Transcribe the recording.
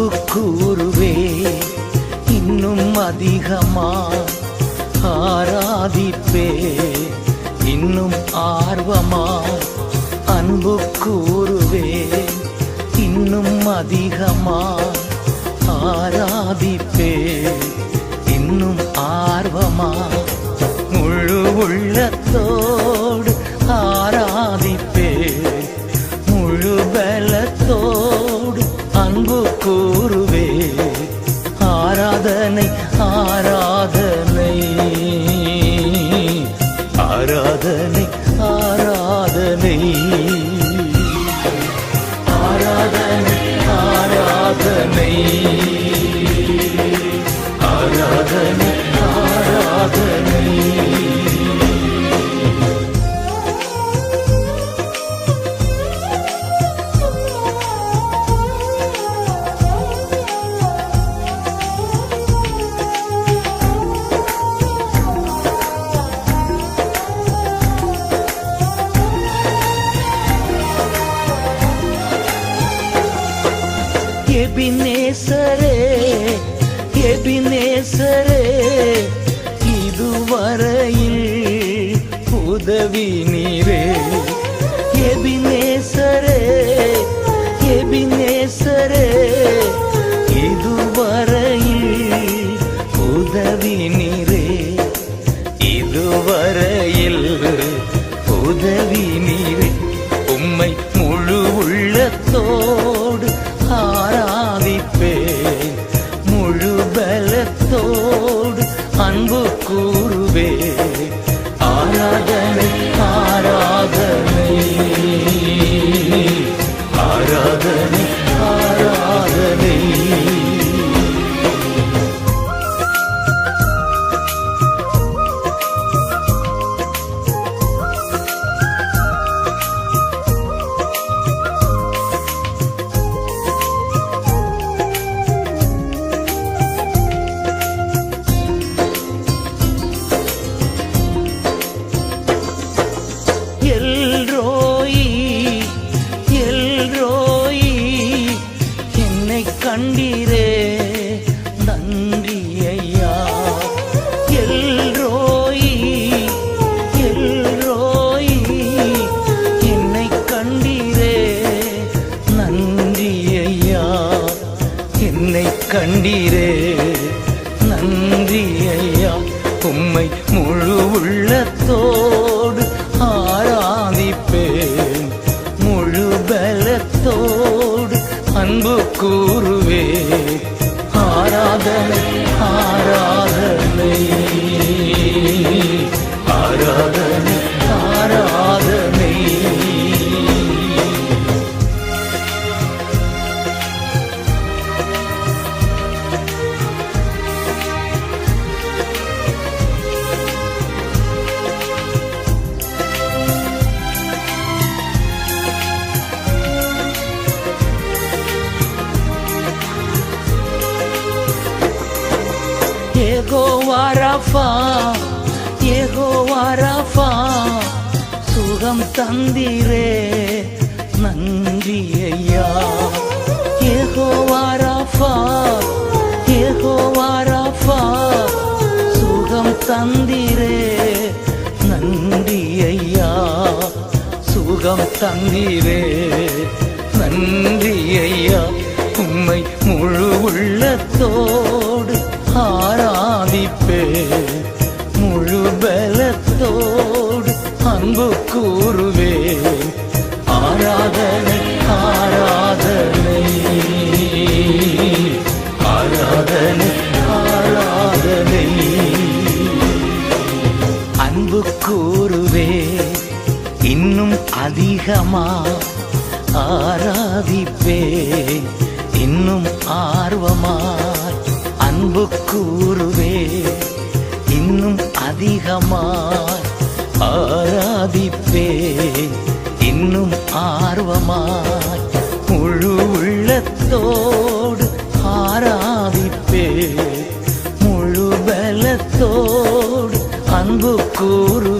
அன்பு கூறுவே இன்னும் அதிகமா ஆராதிப்பே இன்னும் ஆர்வமா அன்பு கூறுவே இன்னும் அதிகமா ஆராதிப்பே இன்னும் ஆர்வமா முழு உள்ளத்தோடு 你以 எபினேசரே இதுவரையில் உதவி நீரே. எபினேசரே எபினேசரே இதுவரையில் உதவி நீரே. இதுவரையில் உதவி நீரே. கூறுவே. ஆராதனை என்னை கண்டீரே. நன்றி ஐயா உம்மை முழு உள்ளத்தோடு ஆராதிப்பேன். முழு பலத்தோடு அன்பு கூறுவேன். ரஃபா ஏகோவா ரஃபா சுகம் தந்திரே நன்றி ஐயா. ஏகோவா ரஃபா ஏகோவா ரஃபா சுகம் தந்திரே நன்றி ஐயா. சுகம் தந்திரே நன்றி ஐயா. உம்மை முழு உள்ளத்தோ அதிகமா ஆராதிப்பே. இன்னும் ஆர்வமாய் அன்பு கூறுவே. இன்னும் அதிகமாய் ஆராதிப்பே. இன்னும் ஆர்வமாய் முழு உள்ளத்தோடு ஆராதிப்பே. முழு பலத்தோடு அன்பு கூறுவே.